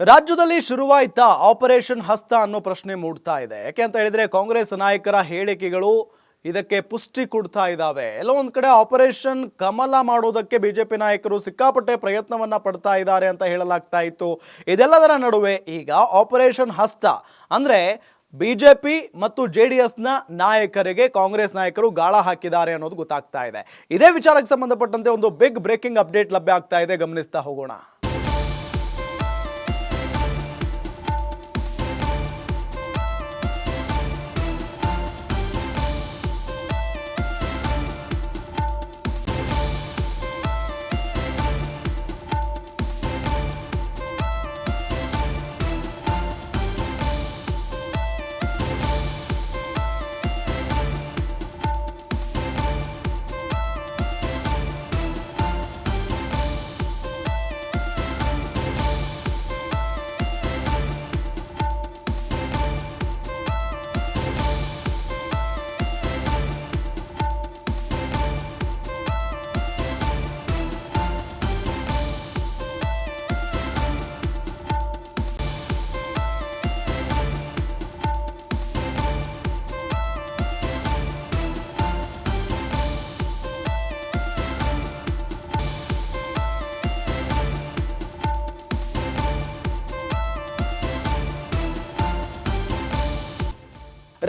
ರಾಜ್ಯದಲ್ಲಿ ಶುರುವಾಯ್ತಾ ಆಪರೇಷನ್ ಹಸ್ತ ಅನ್ನೋ ಪ್ರಶ್ನೆ ಮೂಡ್ತಾ ಇದೆ. ಯಾಕೆ ಅಂತ ಹೇಳಿದ್ರೆ ಕಾಂಗ್ರೆಸ್ ನಾಯಕರ ಹೇಳಿಕೆಗಳು ಇದಕ್ಕೆ ಪುಷ್ಟಿ ಕೊಡ್ತಾ ಇದ್ದಾವೆ ಎಲ್ಲೋ ಕಡೆ ಆಪರೇಷನ್ ಕಮಲ ಮಾಡೋದಕ್ಕೆ ಬಿಜೆಪಿ ನಾಯಕರು ಸಿಕ್ಕಾಪಟ್ಟೆ ಪ್ರಯತ್ನವನ್ನ ಪಡ್ತಾ ಇದ್ದಾರೆ ಅಂತ ಹೇಳಲಾಗ್ತಾ ಇತ್ತು. ಇದೆಲ್ಲದರ ನಡುವೆ ಈಗ ಆಪರೇಷನ್ ಹಸ್ತ ಅಂದ್ರೆ ಬಿಜೆಪಿ ಮತ್ತು ಜೆ ಡಿ ಎಸ್ನ ನಾಯಕರಿಗೆ ಕಾಂಗ್ರೆಸ್ ನಾಯಕರು ಗಾಳ ಹಾಕಿದ್ದಾರೆ ಅನ್ನೋದು ಗೊತ್ತಾಗ್ತಾ ಇದೆ. ಇದೇ ವಿಚಾರಕ್ಕೆ ಸಂಬಂಧಪಟ್ಟಂತೆ ಒಂದು ಬಿಗ್ ಬ್ರೇಕಿಂಗ್ ಅಪ್ಡೇಟ್ ಲಭ್ಯ ಆಗ್ತಾ ಇದೆ. ಗಮನಿಸ್ತಾ ಹೋಗೋಣ.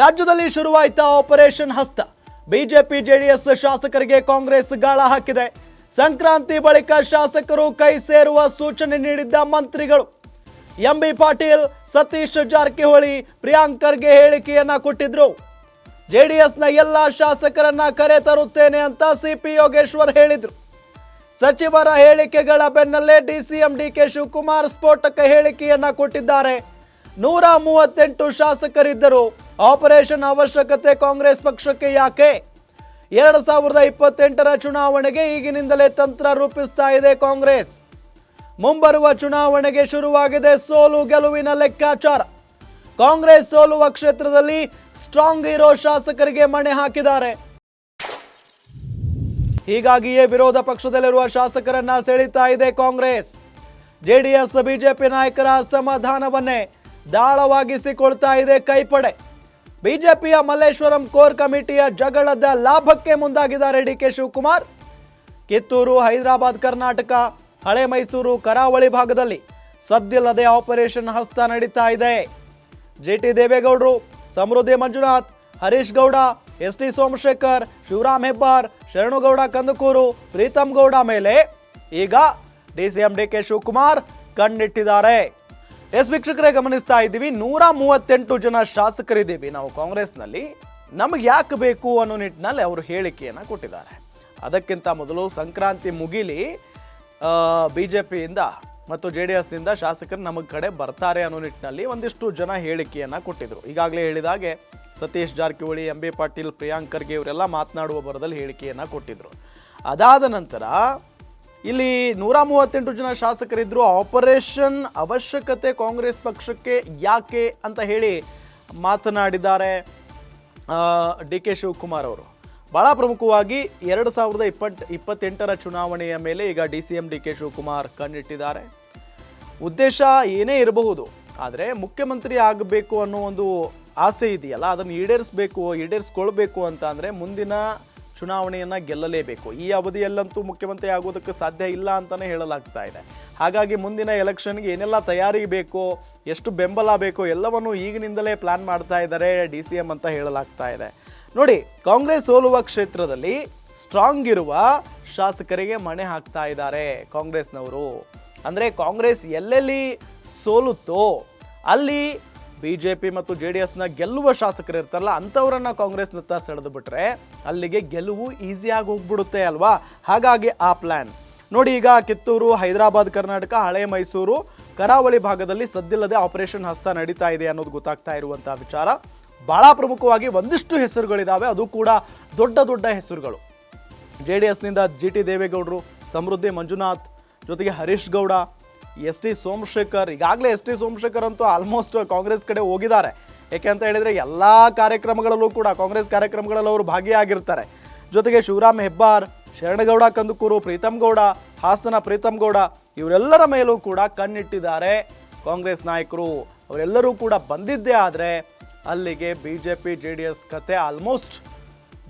ರಾಜ್ಯದಲ್ಲಿ ಶುರುವಾಯಿತ ಆಪರೇಷನ್ ಹಸ್ತ. ಬಿಜೆಪಿ ಜೆಡಿಎಸ್ ಶಾಸಕರಿಗೆ ಕಾಂಗ್ರೆಸ್ ಗಾಳ ಹಾಕಿದೆ. ಸಂಕ್ರಾಂತಿ ಬಳಿಕ ಶಾಸಕರು ಕೈ ಸೇರುವ ಸೂಚನೆ ನೀಡಿದ್ದ ಮಂತ್ರಿಗಳು. ಎಂ ಬಿ ಪಾಟೀಲ್, ಸತೀಶ್ ಜಾರಕಿಹೊಳಿ, ಪ್ರಿಯಾಂಕರ್ಗೆ ಹೇಳಿಕೆಯನ್ನ ಕೊಟ್ಟಿದ್ರು. ಜೆಡಿಎಸ್ನ ಎಲ್ಲ ಶಾಸಕರನ್ನ ಕರೆ ತರುತ್ತೇನೆ ಅಂತ ಸಿಪಿ ಯೋಗೇಶ್ವರ್ ಹೇಳಿದ್ರು. ಸಚಿವರ ಹೇಳಿಕೆಗಳ ಬೆನ್ನಲ್ಲೇ ಡಿಸಿಎಂ ಡಿಕೆ ಶಿವಕುಮಾರ್ ಸ್ಫೋಟಕ ಹೇಳಿಕೆಯನ್ನ ಕೊಟ್ಟಿದ್ದಾರೆ. ನೂರ ಮೂವತ್ತೆಂಟು ಶಾಸಕರಿದ್ದರು. ಆಪರೇಷನ್ ಅವಶ್ಯಕತೆ ಕಾಂಗ್ರೆಸ್ ಪಕ್ಷಕ್ಕೆ ಯಾಕೆ? ಎರಡು ಸಾವಿರದ ಇಪ್ಪತ್ತೆಂಟರ ಚುನಾವಣೆಗೆ ಈಗಿನಿಂದಲೇ ತಂತ್ರ ರೂಪಿಸ್ತಾ ಇದೆ ಕಾಂಗ್ರೆಸ್. ಮುಂಬರುವ ಚುನಾವಣೆಗೆ ಶುರುವಾಗಿದೆ ಸೋಲು ಗೆಲುವಿನ ಲೆಕ್ಕಾಚಾರ. ಕಾಂಗ್ರೆಸ್ ಸೋಲುವ ಕ್ಷೇತ್ರದಲ್ಲಿ ಸ್ಟ್ರಾಂಗ್ ಇರೋ ಶಾಸಕರಿಗೆ ಮಣೆ ಹಾಕಿದ್ದಾರೆ. ಹೀಗಾಗಿಯೇ ವಿರೋಧ ಪಕ್ಷದಲ್ಲಿರುವ ಶಾಸಕರನ್ನ ಸೆಳೀತಾ ಇದೆ ಕಾಂಗ್ರೆಸ್. ಜೆಡಿಎಸ್, ಬಿಜೆಪಿ ನಾಯಕರ ಅಸಮಾಧಾನವನ್ನೇ ದಾಳವಾಗಿಸಿಕೊಳ್ತಾ ಇದೆ ಕೈಪಡೆ. ಬಿಜೆಪಿಯ ಮಲ್ಲೇಶ್ವರಂ ಕೋರ್ ಕಮಿಟಿಯ ಜಗಳದ ಲಾಭಕ್ಕೆ ಮುಂದಾಗಿದ್ದಾರೆ ಡಿ ಕೆ ಶಿವಕುಮಾರ್. ಕಿತ್ತೂರು, ಹೈದರಾಬಾದ್, ಕರ್ನಾಟಕ, ಹಳೆ ಮೈಸೂರು, ಕರಾವಳಿ ಭಾಗದಲ್ಲಿ ಸದ್ದಿಲ್ಲದೆ ಆಪರೇಷನ್ ಹಸ್ತ ನಡೀತಾ ಇದೆ. ಜಿ ಟಿ ದೇವೇಗೌಡರು, ಸಮೃದ್ಧಿ ಮಂಜುನಾಥ್, ಹರೀಶ್ ಗೌಡ, ಎಸ್ ಟಿ ಸೋಮಶೇಖರ್, ಶಿವರಾಮ್ ಹೆಬ್ಬಾರ್, ಶರಣುಗೌಡ ಕಂದಕೂರು ಪ್ರೀತಮ್ ಗೌಡ ಮೇಲೆ ಈಗ D C M D K Shivakumar ಕಣ್ಣಿಟ್ಟಿದ್ದಾರೆ. ಎಸ್ ವೀಕ್ಷಕರೇ, ಗಮನಿಸ್ತಾ ಇದ್ದೀವಿ. ನೂರ ಮೂವತ್ತೆಂಟು ಜನ ಶಾಸಕರಿದ್ದೀವಿ ನಾವು ಕಾಂಗ್ರೆಸ್ನಲ್ಲಿ. ನಮಗೆ ಯಾಕೆ ಬೇಕು ಅನ್ನೋ ನಿಟ್ಟಿನಲ್ಲಿ ಅವರು ಹೇಳಿಕೆಯನ್ನು ಕೊಟ್ಟಿದ್ದಾರೆ. ಅದಕ್ಕಿಂತ ಮೊದಲು ಸಂಕ್ರಾಂತಿ ಮುಗಿಲಿ ಬಿ ಜೆ ಪಿಯಿಂದ ಮತ್ತು ಜೆ ಡಿ ಎಸ್ನಿಂದ ಶಾಸಕರು ನಮ್ಮ ಕಡೆ ಬರ್ತಾರೆ ಅನ್ನೋ ನಿಟ್ಟಿನಲ್ಲಿ ಒಂದಿಷ್ಟು ಜನ ಹೇಳಿಕೆಯನ್ನು ಕೊಟ್ಟಿದ್ರು. ಈಗಾಗಲೇ ಹೇಳಿದಾಗೆ ಸತೀಶ್ ಜಾರಕಿಹೊಳಿ, ಎಂ ಬಿ ಪಾಟೀಲ್ ಪ್ರಿಯಾಂಕ್ ಖರ್ಗೆ ಇವರೆಲ್ಲ ಮಾತನಾಡುವ ಬರದಲ್ಲಿ ಹೇಳಿಕೆಯನ್ನು ಕೊಟ್ಟಿದ್ರು. ಅದಾದ ನಂತರ ಇಲ್ಲಿ ನೂರ ಮೂವತ್ತೆಂಟು ಜನ ಶಾಸಕರಿದ್ದರು ಆಪರೇಷನ್ ಅವಶ್ಯಕತೆ ಕಾಂಗ್ರೆಸ್ ಪಕ್ಷಕ್ಕೆ ಯಾಕೆ ಅಂತ ಹೇಳಿ ಮಾತನಾಡಿದ್ದಾರೆ ಡಿ ಕೆ ಶಿವಕುಮಾರ್ ಅವರು. ಬಹಳ ಪ್ರಮುಖವಾಗಿ ಎರಡು ಸಾವಿರದ ಇಪ್ಪತ್ತು, ಇಪ್ಪತ್ತೆಂಟರ ಚುನಾವಣೆಯ ಮೇಲೆ ಈಗ D C M, D K Shivakumar ಕಣ್ಣಿಟ್ಟಿದ್ದಾರೆ. ಉದ್ದೇಶ ಏನೇ ಇರಬಹುದು, ಆದರೆ ಮುಖ್ಯಮಂತ್ರಿ ಆಗಬೇಕು ಅನ್ನೋ ಒಂದು ಆಸೆ ಇದೆಯಲ್ಲ, ಅದನ್ನು ಈಡೇರಿಸಬೇಕು, ಈಡೇರಿಸ್ಕೊಳ್ಬೇಕು ಅಂತ ಅಂದರೆ ಮುಂದಿನ ಚುನಾವಣೆಯನ್ನು ಗೆಲ್ಲಲೇಬೇಕು. ಈ ಅವಧಿಯಲ್ಲಂತೂ ಮುಖ್ಯಮಂತ್ರಿ ಆಗೋದಕ್ಕೆ ಸಾಧ್ಯ ಇಲ್ಲ ಅಂತಲೇ ಹೇಳಲಾಗ್ತಾ ಇದೆ. ಹಾಗಾಗಿ ಮುಂದಿನ ಎಲೆಕ್ಷನ್ಗೆ ಏನೆಲ್ಲ ತಯಾರಿ ಬೇಕೋ, ಎಷ್ಟು ಬೆಂಬಲ ಬೇಕೋ ಎಲ್ಲವನ್ನು ಈಗಿನಿಂದಲೇ ಪ್ಲಾನ್ ಮಾಡ್ತಾ ಇದ್ದಾರೆ ಡಿ ಸಿ ಎಂ ಅಂತ ಹೇಳಲಾಗ್ತಾ ಇದೆ. ನೋಡಿ, ಕಾಂಗ್ರೆಸ್ ಸೋಲುವ ಕ್ಷೇತ್ರದಲ್ಲಿ ಸ್ಟ್ರಾಂಗ್ ಇರುವ ಶಾಸಕರಿಗೆ ಮಣೆ ಹಾಕ್ತಾ ಇದ್ದಾರೆ ಕಾಂಗ್ರೆಸ್ನವರು. ಅಂದರೆ ಕಾಂಗ್ರೆಸ್ ಎಲ್ಲೆಲ್ಲಿ ಸೋಲುತ್ತೋ, ಅಲ್ಲಿ ಬಿ ಜೆ ಪಿ ಮತ್ತು ಜೆ ಡಿ ಎಸ್ನ ಗೆಲ್ಲುವ ಶಾಸಕರು ಇರ್ತಾರಲ್ಲ, ಅಂಥವ್ರನ್ನ ಕಾಂಗ್ರೆಸ್ನತ್ತ ಸೆಳೆದು ಬಿಟ್ರೆ ಅಲ್ಲಿಗೆ ಗೆಲುವು ಈಸಿಯಾಗಿ ಹೋಗ್ಬಿಡುತ್ತೆ ಅಲ್ವಾ? ಹಾಗಾಗಿ ಆ ಪ್ಲ್ಯಾನ್ ನೋಡಿ ಈಗ ಕಿತ್ತೂರು, ಹೈದರಾಬಾದ್, ಕರ್ನಾಟಕ, ಹಳೆ ಮೈಸೂರು, ಕರಾವಳಿ ಭಾಗದಲ್ಲಿ ಸದ್ದಿಲ್ಲದೆ ಆಪರೇಷನ್ ಹಸ್ತ ನಡೀತಾ ಇದೆ ಅನ್ನೋದು ಗೊತ್ತಾಗ್ತಾ ಇರುವಂತಹ ವಿಚಾರ. ಬಹಳ ಪ್ರಮುಖವಾಗಿ ಒಂದಿಷ್ಟು ಹೆಸರುಗಳಿದಾವೆ, ಅದು ಕೂಡ ದೊಡ್ಡ ದೊಡ್ಡ ಹೆಸರುಗಳು. ಜೆ ಡಿ ಎಸ್ನಿಂದ ಜಿ ಟಿ ದೇವೇಗೌಡರು, ಸಮೃದ್ಧಿ ಮಂಜುನಾಥ್, ಜೊತೆಗೆ ಹರೀಶ್ ಗೌಡ ಎಸ್ ಟಿ ಸೋಮಶೇಖರ್, ಈಗಾಗಲೇ ಎಸ್ ಟಿ ಸೋಮಶೇಖರ್ ಅಂತೂ ಆಲ್ಮೋಸ್ಟ್ ಕಾಂಗ್ರೆಸ್ ಕಡೆ ಹೋಗಿದ್ದಾರೆ. ಯಾಕೆ ಅಂತ ಹೇಳಿದರೆ ಎಲ್ಲ ಕಾರ್ಯಕ್ರಮಗಳಲ್ಲೂ ಕೂಡ ಕಾಂಗ್ರೆಸ್ ಕಾರ್ಯಕ್ರಮಗಳಲ್ಲಿ ಅವರು ಭಾಗಿಯಾಗಿರ್ತಾರೆ. ಜೊತೆಗೆ ಶಿವರಾಮ್ ಹೆಬ್ಬಾರ್, ಶರಣಗೌಡ, ಕಂದುಕೂರು ಪ್ರೀತಮ್ ಗೌಡ, ಹಾಸನ ಪ್ರೀತಮ್ ಗೌಡ, ಇವರೆಲ್ಲರ ಮೇಲೂ ಕೂಡ ಕಣ್ಣಿಟ್ಟಿದ್ದಾರೆ ಕಾಂಗ್ರೆಸ್ ನಾಯಕರು. ಅವರೆಲ್ಲರೂ ಕೂಡ ಬಂದಿದ್ದೇ ಆದರೆ ಅಲ್ಲಿಗೆ B J P J D S ಕತೆ ಆಲ್ಮೋಸ್ಟ್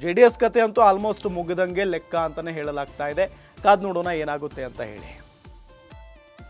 ಜೆ ಡಿ ಎಸ್ ಕತೆ ಅಂತೂ ಆಲ್ಮೋಸ್ಟ್ ಮುಗಿದಂಗೆ ಲೆಕ್ಕ ಅಂತಲೇ ಹೇಳಲಾಗ್ತಾ ಇದೆ. ಕಾದ್ ನೋಡೋಣ ಏನಾಗುತ್ತೆ ಅಂತ ಹೇಳಿ.